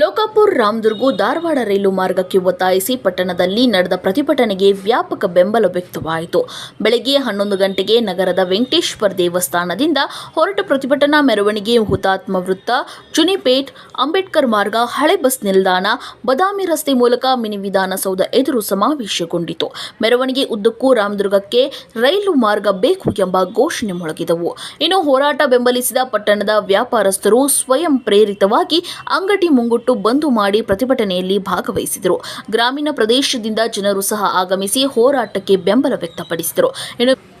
ಲೋಕಾಪುರ್ ರಾಮದುರ್ಗು ಧಾರವಾಡ ರೈಲು ಮಾರ್ಗಕ್ಕೆ ಒತ್ತಾಯಿಸಿ ಪಟ್ಟಣದಲ್ಲಿ ನಡೆದ ಪ್ರತಿಭಟನೆಗೆ ವ್ಯಾಪಕ ಬೆಂಬಲ ವ್ಯಕ್ತವಾಯಿತು. ಬೆಳಗ್ಗೆ ಹನ್ನೊಂದು ಗಂಟೆಗೆ ನಗರದ ವೆಂಕಟೇಶ್ವರ ದೇವಸ್ಥಾನದಿಂದ ಹೊರಟ ಪ್ರತಿಭಟನಾ ಮೆರವಣಿಗೆ ಹುತಾತ್ಮ ವೃತ್ತ ಚುನಿಪೇಟ್, ಅಂಬೇಡ್ಕರ್ ಮಾರ್ಗ, ಹಳೆ ಬಸ್ ನಿಲ್ದಾಣ, ಬದಾಮಿ ರಸ್ತೆ ಮೂಲಕ ಮಿನಿ ವಿಧಾನಸೌಧ ಎದುರು ಸಮಾವೇಶಗೊಂಡಿತು. ಮೆರವಣಿಗೆ ಉದ್ದಕ್ಕೂ ರಾಮದುರ್ಗಕ್ಕೆ ರೈಲು ಮಾರ್ಗ ಬೇಕು ಎಂಬ ಘೋಷಣೆ ಮೊಳಗಿದವು. ಇನ್ನು ಹೋರಾಟ ಬೆಂಬಲಿಸಿದ ಪಟ್ಟಣದ ವ್ಯಾಪಾರಸ್ಥರು ಸ್ವಯಂ ಪ್ರೇರಿತವಾಗಿ ಅಂಗಡಿ ಮುಂಗುಟ್ಟು ಬಂದು ಮಾಡಿ ಪ್ರತಿಭಟನೆಯಲ್ಲಿ ಭಾಗವಹಿಸಿದರು. ಗ್ರಾಮೀಣ ಪ್ರದೇಶದಿಂದ ಜನರು ಸಹ ಆಗಮಿಸಿ ಹೋರಾಟಕ್ಕೆ ಬೆಂಬಲ ವ್ಯಕ್ತಪಡಿಸಿದರು. ಇನ್ನು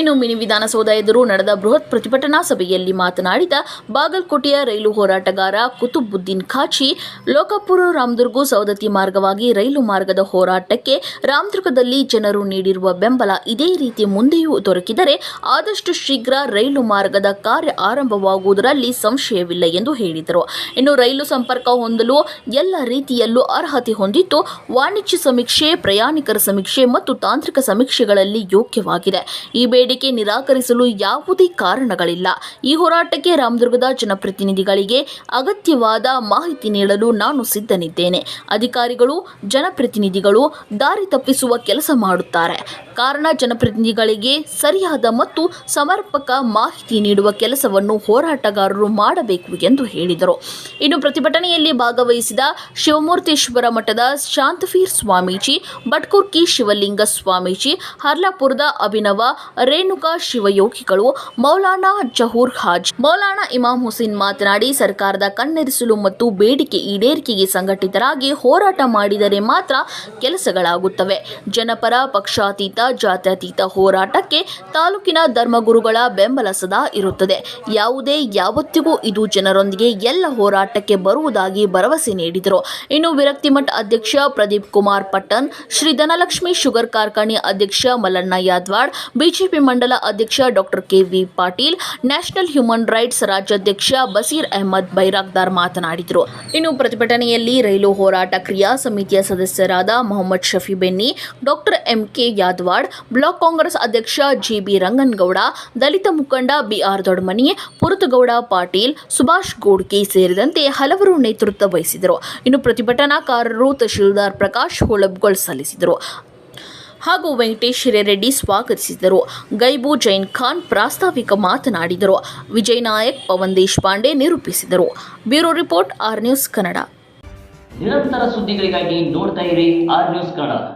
ಇನ್ನು ಮಿನಿ ವಿಧಾನಸೌಧ ಎದುರು ನಡೆದ ಬೃಹತ್ ಪ್ರತಿಭಟನಾ ಸಭೆಯಲ್ಲಿ ಮಾತನಾಡಿದ ಬಾಗಲಕೋಟೆಯ ರೈಲು ಹೋರಾಟಗಾರ ಕುತುಬುದ್ದೀನ್ ಖಾಚಿ, ಲೋಕಾಪುರ ರಾಮದುರ್ಗು ಸವದತ್ತಿ ಮಾರ್ಗವಾಗಿ ರೈಲು ಮಾರ್ಗದ ಹೋರಾಟಕ್ಕೆ ರಾಮದುರ್ಗದಲ್ಲಿ ಜನರು ನೀಡಿರುವ ಬೆಂಬಲ ಇದೇ ರೀತಿ ಮುಂದೆಯೂ ದೊರಕಿದರೆ ಆದಷ್ಟು ಶೀಘ್ರ ರೈಲು ಮಾರ್ಗದ ಕಾರ್ಯ ಆರಂಭವಾಗುವುದರಲ್ಲಿ ಸಂಶಯವಿಲ್ಲ ಎಂದು ಹೇಳಿದರು. ಇನ್ನು ರೈಲು ಸಂಪರ್ಕ ಹೊಂದಲು ಎಲ್ಲ ರೀತಿಯಲ್ಲೂ ಅರ್ಹತೆ ಹೊಂದಿದ್ದು, ವಾಣಿಜ್ಯ ಸಮೀಕ್ಷೆ, ಪ್ರಯಾಣಿಕರ ಸಮೀಕ್ಷೆ ಮತ್ತು ತಾಂತ್ರಿಕ ಸಮೀಕ್ಷೆಗಳಲ್ಲಿ ಯೋಗ್ಯವಾಗಿದೆ. ಈ ನಿರಾಕರಿಸಲು ಯಾವುದೇ ಕಾರಣಗಳಿಲ್ಲ. ಈ ಹೋರಾಟಕ್ಕೆ ರಾಮದುರ್ಗದ ಜನಪ್ರತಿನಿಧಿಗಳಿಗೆ ಅಗತ್ಯವಾದ ಮಾಹಿತಿ ನೀಡಲು ನಾನು ಸಿದ್ಧನಿದ್ದೇನೆ. ಅಧಿಕಾರಿಗಳು, ಜನಪ್ರತಿನಿಧಿಗಳು ದಾರಿ ತಪ್ಪಿಸುವ ಕೆಲಸ ಮಾಡುತ್ತಾರೆ. ಕಾರಣ, ಜನಪ್ರತಿನಿಧಿಗಳಿಗೆ ಸರಿಯಾದ ಮತ್ತು ಸಮರ್ಪಕ ಮಾಹಿತಿ ನೀಡುವ ಕೆಲಸವನ್ನು ಹೋರಾಟಗಾರರು ಮಾಡಬೇಕು ಎಂದು ಹೇಳಿದರು. ಇನ್ನು ಪ್ರತಿಭಟನೆಯಲ್ಲಿ ಭಾಗವಹಿಸಿದ ಶಿವಮೂರ್ತೇಶ್ವರ ಮಠದ ಶಾಂತವೀರ್ ಸ್ವಾಮೀಜಿ ಭಟ್ಕುರ್ಕಿ ಶಿವಲಿಂಗ ಸ್ವಾಮೀಜಿ, ಹರ್ಲಾಪುರದ ಅಭಿನವ ರೇಣುಕಾ ಶಿವಯೋಗಿಗಳು ಮೌಲಾನಾ ಜಹೂರ್ ಹಾಜ್. ಮೌಲಾನಾ ಇಮಾಮ್ ಹುಸೇನ್ ಮಾತನಾಡಿ, ಸರ್ಕಾರದ ಕಣ್ಣೆರಿಸಲು ಮತ್ತು ಬೇಡಿಕೆ ಈಡೇರಿಕೆಗೆ ಸಂಘಟಿತರಾಗಿ ಹೋರಾಟ ಮಾಡಿದರೆ ಮಾತ್ರ ಕೆಲಸಗಳಾಗುತ್ತವೆ. ಜನಪರ, ಪಕ್ಷಾತೀತ, ಜಾತ್ಯತೀತ ಹೋರಾಟಕ್ಕೆ ತಾಲೂಕಿನ ಧರ್ಮಗುರುಗಳ ಬೆಂಬಲ ಸದಾ ಇರುತ್ತದೆ. ಯಾವುದೇ ಯಾವತ್ತಿಗೂ ಇದು ಜನರೊಂದಿಗೆ ಎಲ್ಲ ಹೋರಾಟಕ್ಕೆ ಬರುವುದಾಗಿ ಭರವಸೆ ನೀಡಿದರು. ಇನ್ನು ವಿರಕ್ತಿಮಠ ಅಧ್ಯಕ್ಷ ಪ್ರದೀಪ್ ಕುಮಾರ್ ಪಟ್ಟನ್ ಶ್ರೀ ಧನಲಕ್ಷ್ಮಿ ಶುಗರ್ ಕಾರ್ಖಾನೆ ಅಧ್ಯಕ್ಷ ಮಲ್ಲಣ್ಣ ಯಾದ್ವಾಡ್ ಬಿಜೆಪಿ ಮಂಡಲ ಅಧ್ಯಕ್ಷ doctor KV Patil, national human rights ರಾಜ್ಯಾಧ್ಯಕ್ಷ ಬಸೀರ್ ಅಹಮದ್ ಬೈರಾಗ್ದಾರ್ ಮಾತನಾಡಿದರು. ಇನ್ನು ಪ್ರತಿಭಟನೆಯಲ್ಲಿ ರೈಲು ಹೋರಾಟ ಕ್ರಿಯಾ ಸಮಿತಿಯ ಸದಸ್ಯರಾದ Mohammed Shafi Benni, doctor MK Yadawad, block Congress ಅಧ್ಯಕ್ಷ ಜಿಬಿ ರಂಗನಗೌಡ, ದಲಿತ ಮುಖಂಡ ಬಿಆರ್ ದೊಡ್ಮನಿ, ಪುರತಗೌಡ ಪಾಟೀಲ್, ಸುಭಾಷ್ ಗೋಡ್ಕಿ ಸೇರಿದಂತೆ ಹಲವರು ನೇತೃತ್ವ ವಹಿಸಿದರು. ಇನ್ನು ಪ್ರತಿಭಟನಾಕಾರರು ತಹಶೀಲ್ದಾರ್ ಪ್ರಕಾಶ್ ಹೊಳಬ್ಗೊಳ್ ಸಲ್ಲಿಸಿದರು. ಹಾಗೂ ವೆಂಕಟೇಶ್ ಹಿರೇರೆಡ್ಡಿ ಸ್ವಾಗತಿಸಿದರು. ಗೈಬು ಜೈನ್ ಖಾನ್ ಪ್ರಾಸ್ತಾವಿಕ ಮಾತನಾಡಿದರು. ವಿಜಯ್ ನಾಯಕ್, ಪವನ್ ದೇಶಪಾಂಡೆ ನಿರೂಪಿಸಿದರು. Bureau report, R news Kannada. ನಿರಂತರ ಸುದ್ದಿಗಳಿಗಾಗಿ ನೋಡ್ತಾ ಇರಿ ಆರ್ ನ್ಯೂಸ್ ಕನ್ನಡ.